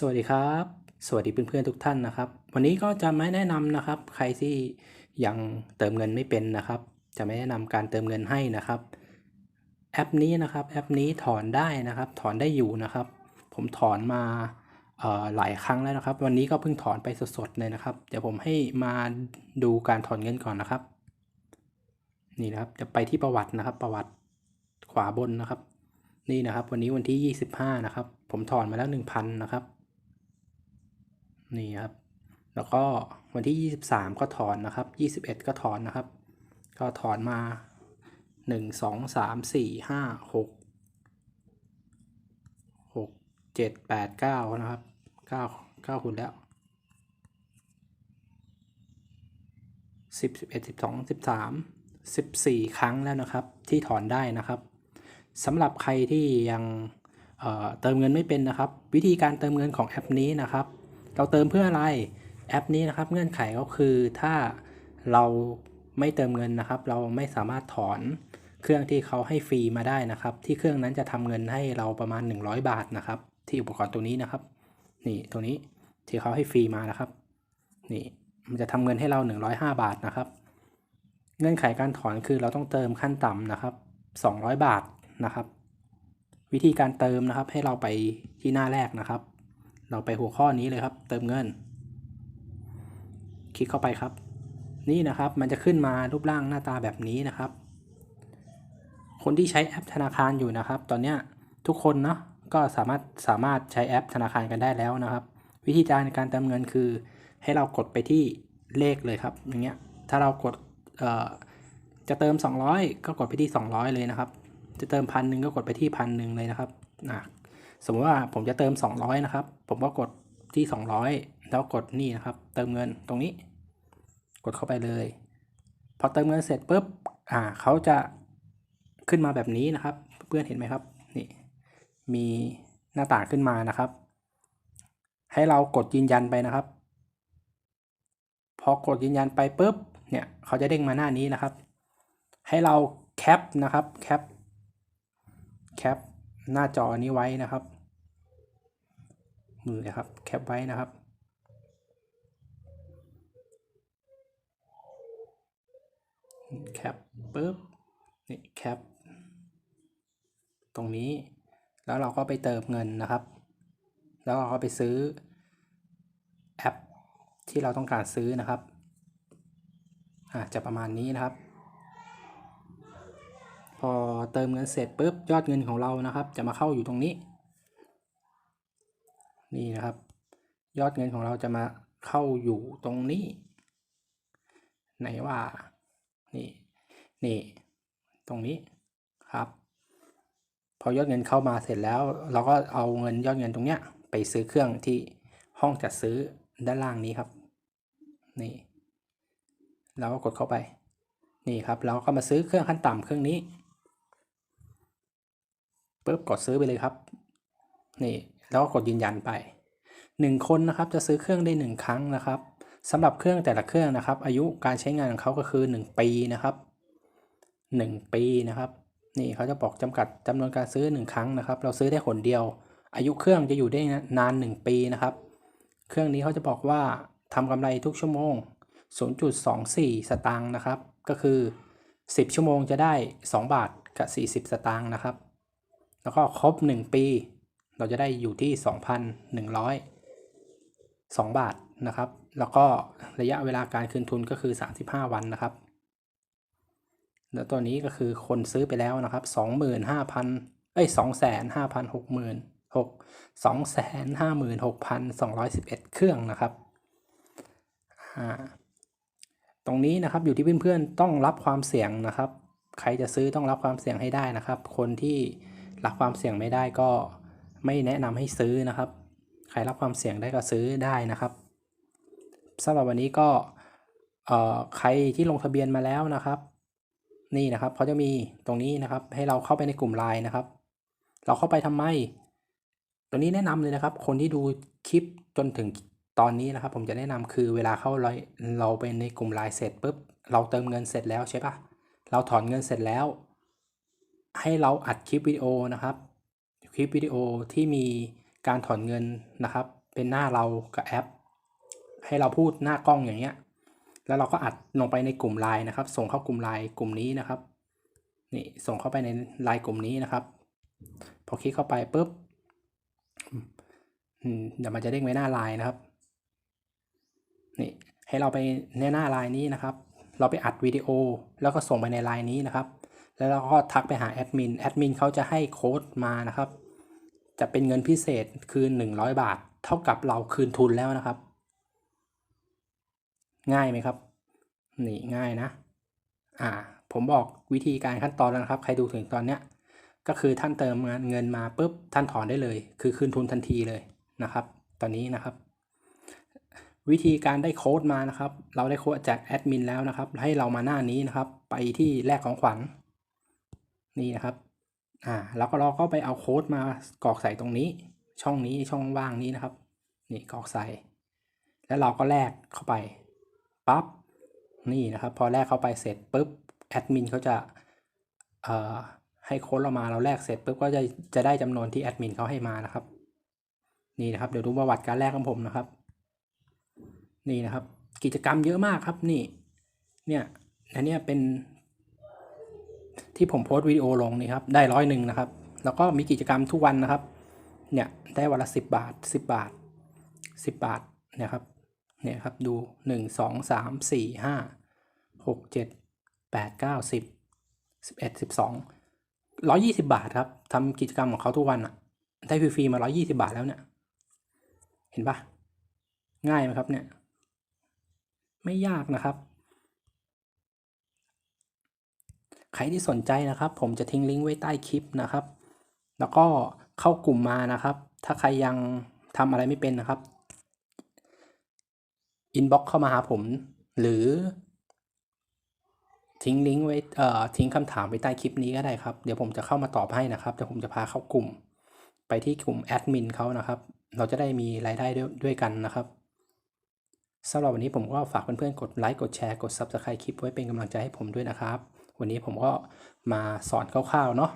สวัสดีครับ สวัสดีเพื่อนๆทุกท่านนะครับ วันนี้ก็จะไม่แนะนำนะครับ ใครที่ยังเติมเงินไม่เป็นนะครับ จะไม่แนะนำการเติมเงินให้นะครับ แอปนี้นะครับแอปนี้ถอนได้นะครับ ถอนได้อยู่นะครับ ผมถอนมาเอ่อหลายครั้งแล้วนะครับ วันนี้ก็เพิ่งถอนไปสดๆเลยนะครับ เดี๋ยวผมให้มาดูการถอนเงินก่อนนะครับ นี่นะครับจะไปที่ประวัตินะครับ ประวัติขวาบนนะครับ นี่นะครับ วันนี้วันที่ 25 นะครับ ผมถอนมาแล้ว 1,000 นะครับ นี่ครับ แล้วก็วันที่ 23 ก็ถอนนะครับ 21 ก็ถอนนะครับ ก็ถอนมา 1 2 3 4 5 6 6 7 8 9 นะครับ 9 9คูณแล้ว 10 11 12 13 14 ครั้งแล้วนะครับที่ถอนได้นะครับสำหรับใครที่ยังเเติมเงินไม่เป็นนะครับ วิธีการเติมเงินของแอปนี้นะครับ เราเติมเพื่ออะไรแอปนี้นะครับเงื่อนไขก็คือถ้าเราไม่เติมเงินนะครับ เราไม่สามารถถอนเครื่องที่เขาให้ฟรีมาได้นะครับ ที่เครื่องนั้นจะทำเงินให้เราประมาณ 100 บาทนะครับ ที่อุปกรณ์ตัวนี้นะครับ นี่ตัวนี้ที่เขาให้ฟรีมานะครับ นี่มันจะทำเงินให้เรา 105 บาทนะครับ เงื่อนไขการถอนคือเราต้องเติมขั้นต่ำนะครับ 200 บาทนะครับ วิธีการเติมนะครับให้เราไปที่หน้าแรกนะครับ เราไปหัวข้อนี้เลยครับ เติมเงิน คลิกเข้าไปครับ นี่นะครับมันจะขึ้นมารูปร่างหน้าตาแบบนี้นะครับ คนที่ใช้แอปธนาคารอยู่นะครับ ตอนนี้ทุกคนเนาะก็สามารถสามารถใช้แอปธนาคารกันได้แล้วนะครับ วิธีการการเติมเงินคือ ให้เรากดไปที่เลขเลยครับ อย่างเงี้ยถ้าเรากดเอ่อจะเติม 200 ก็กดไปที่ 200 เลยนะครับ จะเติมพันหนึ่งก็กดไปที่พันหนึ่งเลยนะครับนะ สมมติว่าผมจะเติม 200 นะครับ ผมก็กดที่ 200 แล้วกดนี่นะครับ เติมเงินตรงนี้ กดเข้าไปเลย พอเติมเงินเสร็จปุ๊บ อ่าเขาจะขึ้นมาแบบนี้นะครับ เพื่อนเห็นไหมครับ นี่ มีหน้าต่างขึ้นมานะครับ ให้เรากดยืนยันไปนะครับ พอกดยืนยันไปปุ๊บ เนี่ยเขาจะเด้งมาหน้านี้นะครับ ให้เราแคปนะครับ แคป แคปหน้าจอนี้ไว้นะครับ มือนะครับ แคปไว้นะครับ แคปปุ๊บนี่แคป ตรงนี้ แล้วเราก็ไปเติมเงินนะครับ แล้วเราก็ไปซื้อแอปที่เราต้องการซื้อนะครับอ่าจะประมาณนี้นะครับ พอเติมเงินเสร็จปุ๊บยอดเงินของเรานะครับ จะมาเข้าอยู่ตรงนี้ นี่นะครับ ยอดเงินของเราจะมาเข้าอยู่ตรงนี้ ไหนว่านี่นี่ตรงนี้ครับ พอยอดเงินเข้ามาเสร็จแล้ว เราก็เอาเงินยอดเงินตรงเนี้ยไปซื้อเครื่องที่ห้องจัดซื้อด้านล่างนี้ครับ นี่ เราก็กดเข้าไป นี่ครับ เราก็มาซื้อเครื่องขั้นต่ำเครื่องนี้ปุ๊บกดซื้อไปเลยครับ นี่ แล้วก็กดยืนยันไปหนึ่งคนนะครับจะซื้อเครื่องได้หนึ่งครั้งนะครับสำหรับเครื่องแต่ละเครื่องนะครับ อายุการใช้งานของเขาก็คือ 1 ปีนะครับ 1 ปีนะครับ นี่เขาจะบอกจำกัดจำนวนการซื้อ 1 ครั้งนะครับ เราซื้อได้คนเดียว อายุเครื่องจะอยู่ได้นาน 1 ปีนะครับ เครื่องนี้เขาจะบอกว่าทำกำไรทุกชั่วโมง 0.24 สตางค์นะครับ ก็คือ 10 ชั่วโมงจะได้ 2 บาทกับ 40 สตางค์นะครับ แล้วก็ครบ 1 ปี เราจะได้อยู่ที่ 2,100 2 บาทนะครับ แล้วก็ระยะเวลาการคืนทุนก็คือ 35 วันนะครับ แล้วตัวนี้ก็คือคนซื้อไปแล้วนะครับ 25,000เอ้ย2,5,6,000 6 256,211 เครื่องนะครับ ตรงนี้นะครับอยู่ที่เพื่อนๆต้องรับความเสี่ยงนะครับ ใครจะซื้อต้องรับความเสี่ยงให้ได้นะครับ คนที่รับความเสี่ยงไม่ได้ก็ ไม่แนะนำให้ซื้อนะครับ ใครรับความเสี่ยงได้ก็ซื้อได้นะครับสำหรับวันนี้ก็เอ่อใครที่ลงทะเบียนมาแล้วนะครับ นี่นะครับเขาจะมีตรงนี้นะครับ ให้เราเข้าไปในกลุ่มไลน์นะครับ เราเข้าไปทำไมตัวนี้แนะนำเลยนะครับ คนที่ดูคลิปจนถึงตอนนี้นะครับ ผมจะแนะนำคือเวลาเข้าเราเราไปในกลุ่มไลน์เสร็จปุ๊บเราเติมเงินเสร็จแล้วใช่ปะเราถอนเงินเสร็จแล้ว ให้เราอัดคลิปวิดีโอนะครับ ลิปวิดีโอที่มีการถอนเงินนะครับ เป็นหน้าเรากับแอป ให้เราพูดหน้ากล้องอย่างเงี้ย แล้วเราก็อัดลงไปในกลุ่มไลน์นะครับ ส่งเข้ากลุ่มไลน์กลุ่มนี้นะครับ นี่ส่งเข้าไปในไลน์กลุ่มนี้นะครับ พอคลิกเข้าไปปุ๊บอืมเดี๋ยวมันจะเด้งไปหน้าไลน์นะครับ นี่ให้เราไปในหน้าไลน์นี้นะครับ เราไปอัดวิดีโอแล้วก็ส่งไปในไลน์นี้นะครับ แล้วเราก็ทักไปหาแอดมิน แอดมินเขาจะให้โค้ดมานะครับ จะเป็นเงินพิเศษคืน100 บาท เท่ากับเราคืนทุนแล้วนะครับ ง่ายไหมครับ นี่ง่ายนะ อ่า ผมบอกวิธีการขั้นตอนแล้วนะครับ ใครดูถึงตอนเนี้ย ก็คือท่านเติมเงินมาปุ๊บ ท่านถอนได้เลย คือคืนทุนทันทีเลยนะครับ ตอนนี้นะครับ วิธีการได้โค้ดมานะครับ เราได้โค้ดจากแอดมินแล้วนะครับ ให้เรามาหน้านี้นะครับ ไปที่แลกของขวัญ นี่นะครับ อ่าแล้วก็เราก็ไปเอาโค้ดมากรอกใส่ตรงนี้ ช่องนี้ช่องว่างนี้นะครับ นี่กรอกใส่ แล้วเราก็แลกเข้าไปปั๊บนี่นะครับ พอแลกเข้าไปเสร็จปุ๊บแอดมินเขาจะเอ่อให้โค้ดเรามาเราแลกเสร็จปุ๊บก็จะจะได้จำนวนที่แอดมินเขาให้มานะครับ นี่นะครับเดี๋ยวดูประวัติการแลกของผมนะครับ นี่นะครับ กิจกรรมเยอะมากครับนี่ เนี่ยอันนี้เป็น ที่ผมโพสต์วิดีโอลงนี่ครับได้ร้อยหนึ่งนะครับ แล้วก็มีกิจกรรมทุกวันนะครับ เนี่ยได้วันละสิบบาทสิบบาทสิบบาทเนี่ยครับเนี่ยครับดูหนึ่งสองสามสี่ห้าหกเจ็ดแปดเก้าสิบสิบเอ็ดสิบสองร้อยี่สิบาทครับทำกิจกรรมของเขาทุกวันอะได้ฟรีๆมาร้อยี่สิบาทแล้วเนี่ย เห็นปะง่ายไหมครับเนี่ย ไม่ยากนะครับ ใครที่สนใจนะครับ ผมจะทิ้งลิงก์ไว้ใต้คลิปนะครับ แล้วก็เข้ากลุ่มมานะครับ ถ้าใครยังทำอะไรไม่เป็นนะครับอินบ็อกเข้ามาหาผม หรือ ทิ้งลิงก์ไว้เอ่อทิ้งคำถามไว้ใต้คลิปนี้ก็ได้ครับ เดี๋ยวผมจะเข้ามาตอบให้นะครับเดี๋ยวผมจะพาเข้ากลุ่ม ไปที่กลุ่มแอดมินเขานะครับ เราจะได้มีรายได้ด้วยด้วยกันนะครับสำหรับวันนี้ผมก็ฝากเพื่อนๆกดไลค์กดแชร์กด Subscribe คลิปไว้เป็นกำลังใจให้ผมด้วยนะครับ วันนี้ผมก็มาสอนคร่าวๆเนาะ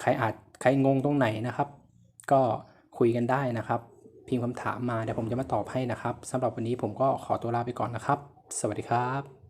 ใครอาจใครงงตรงไหนนะครับ ก็คุยกันได้นะครับ พิมพ์คำถามมาเดี๋ยวผมจะมาตอบให้นะครับสำหรับวันนี้ผมก็ขอตัวลาไปก่อนนะครับ สวัสดีครับ